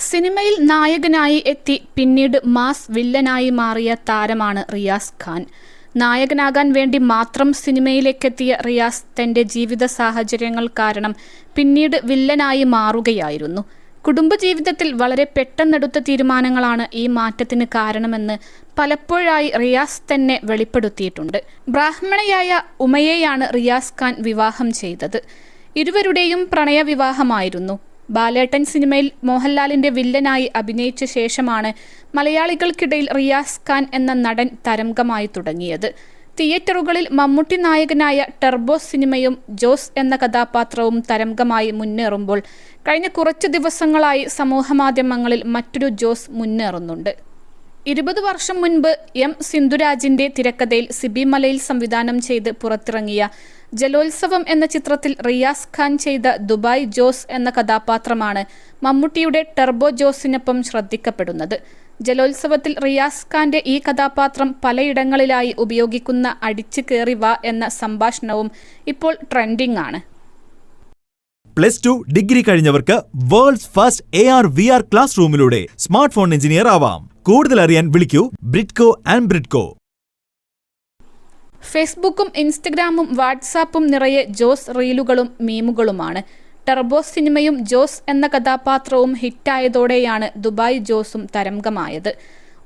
സിനിമയിൽ നായകനായി എത്തി പിന്നീട് മാസ് വില്ലനായി മാറിയ താരമാണ് റിയാസ് ഖാൻ. നായകനാകാൻ വേണ്ടി മാത്രം സിനിമയിലേക്കെത്തിയ റിയാസ് തന്റെ ജീവിത സാഹചര്യങ്ങൾ കാരണം പിന്നീട് വില്ലനായി മാറുകയായിരുന്നു. കുടുംബജീവിതത്തിൽ വളരെ പെട്ടെന്നെടുത്ത തീരുമാനങ്ങളാണ് ഈ മാറ്റത്തിന് കാരണമെന്ന് പലപ്പോഴായി റിയാസ് തന്നെ വെളിപ്പെടുത്തിയിട്ടുണ്ട്. ബ്രാഹ്മണയായ ഉമയെയാണ് റിയാസ് ഖാൻ വിവാഹം ചെയ്തത്. ഇരുവരുടെയും പ്രണയവിവാഹമായിരുന്നു. ബാലേട്ടൻ സിനിമയിൽ മോഹൻലാലിന്റെ വില്ലനായി അഭിനയിച്ച ശേഷമാണ് മലയാളികൾക്കിടയിൽ റിയാസ് ഖാൻ എന്ന നടൻ തരംഗമായി തുടങ്ങിയത്. തിയേറ്ററുകളിൽ മമ്മൂട്ടി നായകനായ ടെർബോ സിനിമയും ജോസ് എന്ന കഥാപാത്രവും തരംഗമായി മുന്നേറുമ്പോൾ കഴിഞ്ഞ കുറച്ച് ദിവസങ്ങളായി സമൂഹമാധ്യമങ്ങളിൽ മറ്റൊരു ജോസ് മുന്നേറുന്നുണ്ട്. ഇരുപത് വർഷം മുൻപ് എം സിന്ധുരാജിന്റെ തിരക്കഥയിൽ സിബി മലയിൽ സംവിധാനം ചെയ്ത് പുറത്തിറങ്ങിയ ജലോത്സവം എന്ന ചിത്രത്തിൽ റിയാസ് ഖാൻ ചെയ്ത ദുബായ് ജോസ് എന്ന കഥാപാത്രമാണ് മമ്മൂട്ടിയുടെ ടെർബോ ജോസിനൊപ്പം ശ്രദ്ധിക്കപ്പെടുന്നത്. ജലോത്സവത്തിൽ റിയാസ് ഖാന്റെ ഈ കഥാപാത്രം പലയിടങ്ങളിലായി ഉപയോഗിക്കുന്ന അടിച്ചു കയറി വാ എന്ന സംഭാഷണവും ഇപ്പോൾ ട്രെൻഡിംഗ് ആണ്. Plus two degree കഴിഞ്ഞവർക്ക് world's first A R V R class റൂമിലൂടെ smart phone engineer ആവാം. കൂടുതൽ അറിയാൻ വിളിക്കൂ ബ്രിഡ്കോ ആൻഡ് ബ്രിഡ്കോ. ഫേസ്ബുക്കും ഇൻസ്റ്റഗ്രാമും വാട്സാപ്പും നിറയെ ജോസ് റീലുകളും മീമുകളുമാണ്. ടെർബോ സിനിമയും ജോസ് എന്ന കഥാപാത്രവും ഹിറ്റായതോടെയാണ് ദുബായ് ജോസും തരംഗമായത്.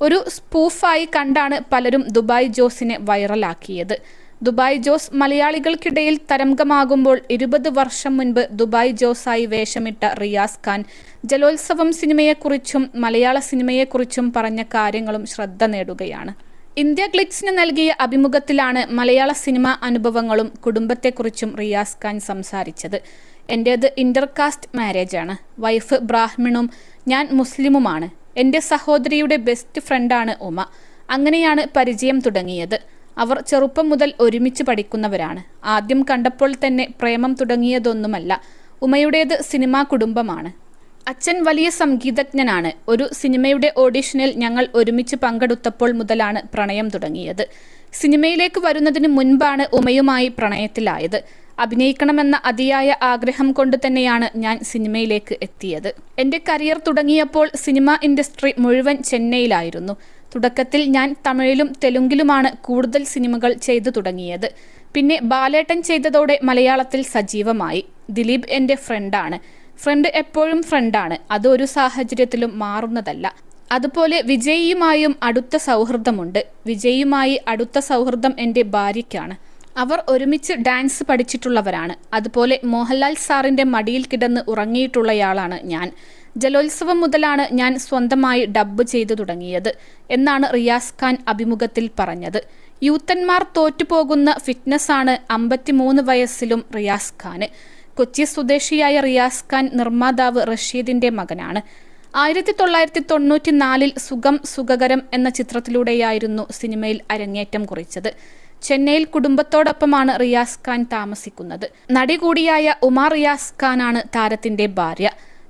ഒരു സ്പൂഫായി കണ്ടാണ് പലരും ദുബായ് ജോസിനെ വൈറലാക്കിയത്. ദുബായ് ജോസ് മലയാളികൾക്കിടയിൽ തരംഗമാകുമ്പോൾ ഇരുപത് വർഷം മുൻപ് ദുബായ് ജോസായി വേഷമിട്ട റിയാസ് ഖാൻ ജലോത്സവം സിനിമയെക്കുറിച്ചും മലയാള സിനിമയെക്കുറിച്ചും പറഞ്ഞ കാര്യങ്ങളും ശ്രദ്ധ നേടുകയാണ്. ഇന്ത്യ ഗ്ലിറ്റ്സിന് നൽകിയ അഭിമുഖത്തിലാണ് മലയാള സിനിമാ അനുഭവങ്ങളും കുടുംബത്തെക്കുറിച്ചും റിയാസ് ഖാൻ സംസാരിച്ചത്. എന്റേത് ഇന്റർകാസ്റ്റ് മാരേജാണ്. വൈഫ് ബ്രാഹ്മിണും ഞാൻ മുസ്ലിമുമാണ്. എന്റെ സഹോദരിയുടെ ബെസ്റ്റ് ഫ്രണ്ടാണ് ഉമ. അങ്ങനെയാണ് പരിചയം തുടങ്ങിയത്. അവർ ചെറുപ്പം മുതൽ ഒരുമിച്ച് പഠിക്കുന്നവരാണ്. ആദ്യം കണ്ടപ്പോൾ തന്നെ പ്രേമം തുടങ്ങിയതൊന്നുമല്ല ഉമയുടേത് സിനിമാ കുടുംബമാണ്. അച്ഛൻ വലിയ സംഗീതജ്ഞനാണ്. ഒരു സിനിമയുടെ ഓഡിഷനിൽ ഞങ്ങൾ ഒരുമിച്ച് പങ്കെടുത്തപ്പോൾ മുതലാണ് പ്രണയം തുടങ്ങിയത്. സിനിമയിലേക്ക് വരുന്നതിന് മുൻപാണ് ഉമയുമായി പ്രണയത്തിലായത്. അഭിനയിക്കണമെന്ന അതിയായ ആഗ്രഹം കൊണ്ട് തന്നെയാണ് ഞാൻ സിനിമയിലേക്ക് എത്തിയത്. എന്റെ കരിയർ തുടങ്ങിയപ്പോൾ സിനിമ ഇൻഡസ്ട്രി മുഴുവൻ ചെന്നൈയിലായിരുന്നു. തുടക്കത്തിൽ ഞാൻ തമിഴിലും തെലുങ്കിലുമാണ് കൂടുതൽ സിനിമകൾ ചെയ്തു തുടങ്ങിയത്. പിന്നെ ബാലേട്ടൻ ചെയ്തതോടെ മലയാളത്തിൽ സജീവമായി. ദിലീപ് എന്റെ ഫ്രണ്ടാണ്. ഫ്രണ്ട് എപ്പോഴും ഫ്രണ്ടാണ്. അത് ഒരു സാഹചര്യത്തിലും മാറുന്നതല്ല. അതുപോലെ വിജയിയുമായും അടുത്ത സൗഹൃദമുണ്ട്. വിജയിയുമായി അടുത്ത സൗഹൃദം എന്റെ ഭാര്യയ്ക്കാണ്. അവർ ഒരുമിച്ച് ഡാൻസ് പഠിച്ചിട്ടുള്ളവരാണ്. അതുപോലെ മോഹൻലാൽ സാറിന്റെ മടിയിൽ കിടന്ന് ഉറങ്ങിയിട്ടുള്ളയാളാണ് ഞാൻ. ജലോത്സവം മുതലാണ് ഞാൻ സ്വന്തമായി ഡബ്ബ് ചെയ്തു തുടങ്ങിയത് എന്നാണ് റിയാസ് ഖാൻ അഭിമുഖത്തിൽ പറഞ്ഞത്. യൂത്തന്മാർ തോറ്റുപോകുന്ന ഫിറ്റ്നസ്സാണ് അമ്പത്തിമൂന്ന് വയസ്സിലും റിയാസ് ഖാന് കൊച്ചി സ്വദേശിയായ റിയാസ് ഖാൻ നിർമ്മാതാവ് റഷീദിന്റെ മകനാണ്. ആയിരത്തി തൊള്ളായിരത്തി തൊണ്ണൂറ്റി നാലിൽ സുഖം സുഖകരം എന്ന ചിത്രത്തിലൂടെയായിരുന്നു സിനിമയിൽ അരങ്ങേറ്റം കുറിച്ചത്. ചെന്നൈയിൽ കുടുംബത്തോടൊപ്പമാണ് റിയാസ് ഖാൻ താമസിക്കുന്നത്. നടി കൂടിയായ ഉമാർ റിയാസ് ഖാനാണ് താരത്തിന്റെ ഭാര്യ.